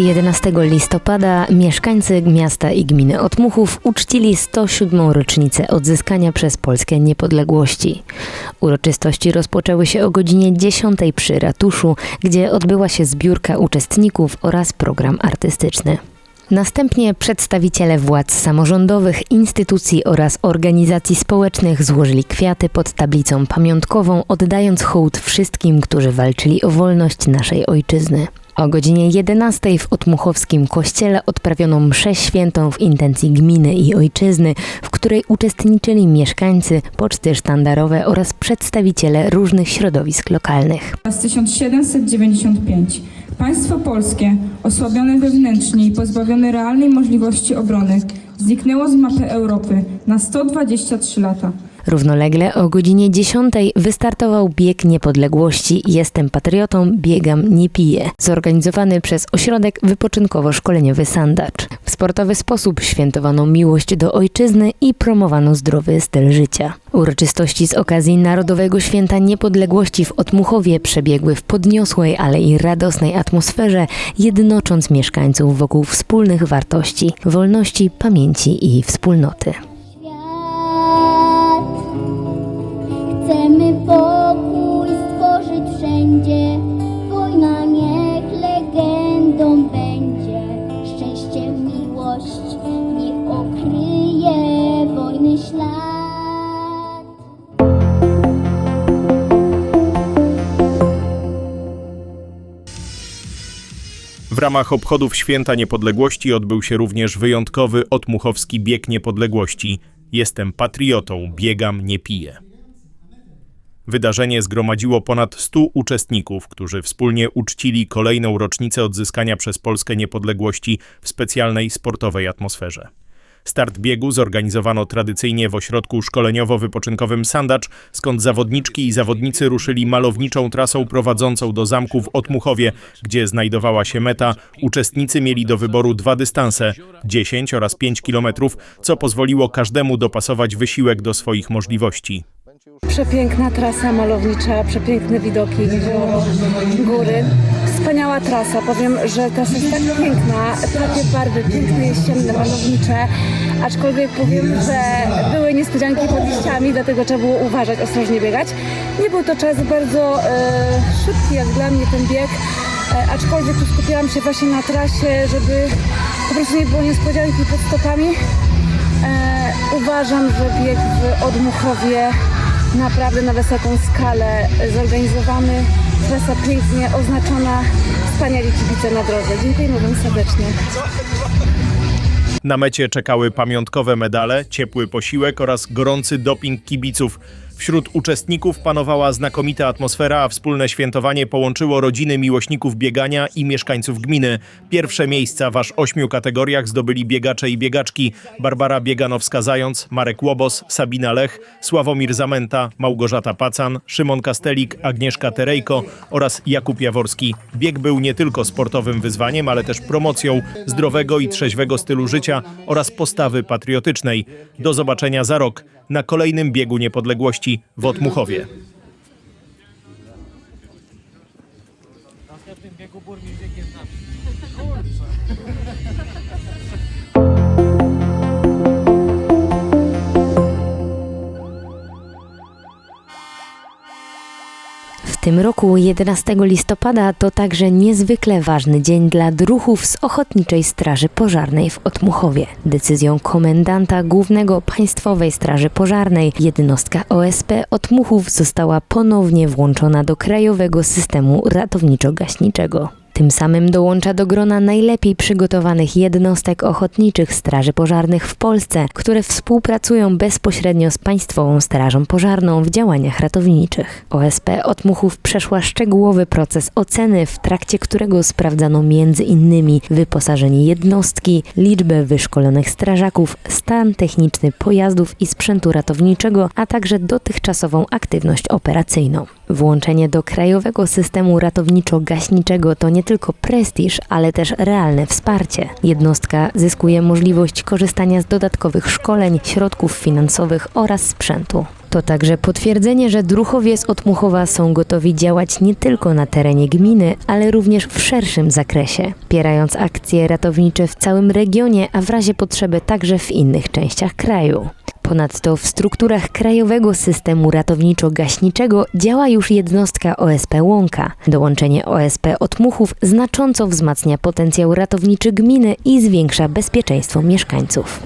11 listopada mieszkańcy miasta i gminy Otmuchów uczcili 107. rocznicę odzyskania przez Polskę niepodległości. Uroczystości rozpoczęły się o godzinie 10 przy ratuszu, gdzie odbyła się zbiórka uczestników oraz program artystyczny. Następnie przedstawiciele władz samorządowych, instytucji oraz organizacji społecznych złożyli kwiaty pod tablicą pamiątkową, oddając hołd wszystkim, którzy walczyli o wolność naszej ojczyzny. O godzinie 11 w Otmuchowskim kościele odprawiono mszę świętą w intencji gminy i ojczyzny, w której uczestniczyli mieszkańcy, poczty sztandarowe oraz przedstawiciele różnych środowisk lokalnych. z 1795. Państwo polskie, osłabione wewnętrznie i pozbawione realnej możliwości obrony, zniknęło z mapy Europy na 123 lata. Równolegle o godzinie 10 wystartował bieg niepodległości Jestem patriotą, biegam, nie piję, zorganizowany przez ośrodek wypoczynkowo-szkoleniowy Sandacz. W sportowy sposób świętowano miłość do ojczyzny i promowano zdrowy styl życia. Uroczystości z okazji Narodowego Święta Niepodległości w Otmuchowie przebiegły w podniosłej, ale i radosnej atmosferze, jednocząc mieszkańców wokół wspólnych wartości, wolności, pamięci i wspólnoty. Ramach obchodów Święta Niepodległości odbył się również wyjątkowy otmuchowski bieg niepodległości. Jestem patriotą, biegam, nie piję. Wydarzenie zgromadziło ponad 100 uczestników, którzy wspólnie uczcili kolejną rocznicę odzyskania przez Polskę niepodległości w specjalnej sportowej atmosferze. Start biegu zorganizowano tradycyjnie w ośrodku szkoleniowo-wypoczynkowym Sandacz, skąd zawodniczki i zawodnicy ruszyli malowniczą trasą prowadzącą do zamku w Otmuchowie, gdzie znajdowała się meta. Uczestnicy mieli do wyboru dwa dystanse 10 oraz 5 kilometrów, co pozwoliło każdemu dopasować wysiłek do swoich możliwości. Przepiękna trasa malownicza, przepiękne widoki, góry. Trasa. Powiem, że trasa jest tak piękna, takie barwy, piękne jesienne, malownicze. Aczkolwiek powiem, że były niespodzianki pod liściami, dlatego trzeba było uważać, ostrożnie biegać. Nie był to czas bardzo e, szybki, jak dla mnie ten bieg. E, aczkolwiek tu skupiałam się właśnie na trasie, żeby po prostu nie było niespodzianki pod stopami. E, uważam, że bieg w Odmuchowie naprawdę na wysoką skalę zorganizowany, trasa pięknie oznaczona, wspaniali kibice na drodze. Dziękujemy Wam serdecznie. Na mecie czekały pamiątkowe medale, ciepły posiłek oraz gorący doping kibiców. Wśród uczestników panowała znakomita atmosfera, a wspólne świętowanie połączyło rodziny miłośników biegania i mieszkańców gminy. Pierwsze miejsca w aż ośmiu kategoriach zdobyli biegacze i biegaczki Barbara Bieganowska-Zając, Marek Łobos, Sabina Lech, Sławomir Zamęta, Małgorzata Pacan, Szymon Kastelik, Agnieszka Terejko oraz Jakub Jaworski. Bieg był nie tylko sportowym wyzwaniem, ale też promocją zdrowego i trzeźwego stylu życia oraz postawy patriotycznej. Do zobaczenia za rok na kolejnym biegu niepodległości w Otmuchowie. W tym roku 11 listopada to także niezwykle ważny dzień dla druhów z Ochotniczej Straży Pożarnej w Otmuchowie. Decyzją komendanta głównego Państwowej Straży Pożarnej jednostka OSP Otmuchów została ponownie włączona do krajowego systemu ratowniczo-gaśniczego. Tym samym dołącza do grona najlepiej przygotowanych jednostek ochotniczych Straży Pożarnych w Polsce, które współpracują bezpośrednio z Państwową Strażą Pożarną w działaniach ratowniczych. OSP Otmuchów przeszła szczegółowy proces oceny, w trakcie którego sprawdzano m.in. wyposażenie jednostki, liczbę wyszkolonych strażaków, stan techniczny pojazdów i sprzętu ratowniczego, a także dotychczasową aktywność operacyjną. Włączenie do krajowego systemu ratowniczo-gaśniczego to nie tylko prestiż, ale też realne wsparcie. Jednostka zyskuje możliwość korzystania z dodatkowych szkoleń, środków finansowych oraz sprzętu. To także potwierdzenie, że druchowie z Otmuchowa są gotowi działać nie tylko na terenie gminy, ale również w szerszym zakresie, wspierając akcje ratownicze w całym regionie, a w razie potrzeby także w innych częściach kraju. Ponadto w strukturach Krajowego Systemu Ratowniczo-Gaśniczego działa już jednostka OSP Łąka. Dołączenie OSP Otmuchów znacząco wzmacnia potencjał ratowniczy gminy i zwiększa bezpieczeństwo mieszkańców.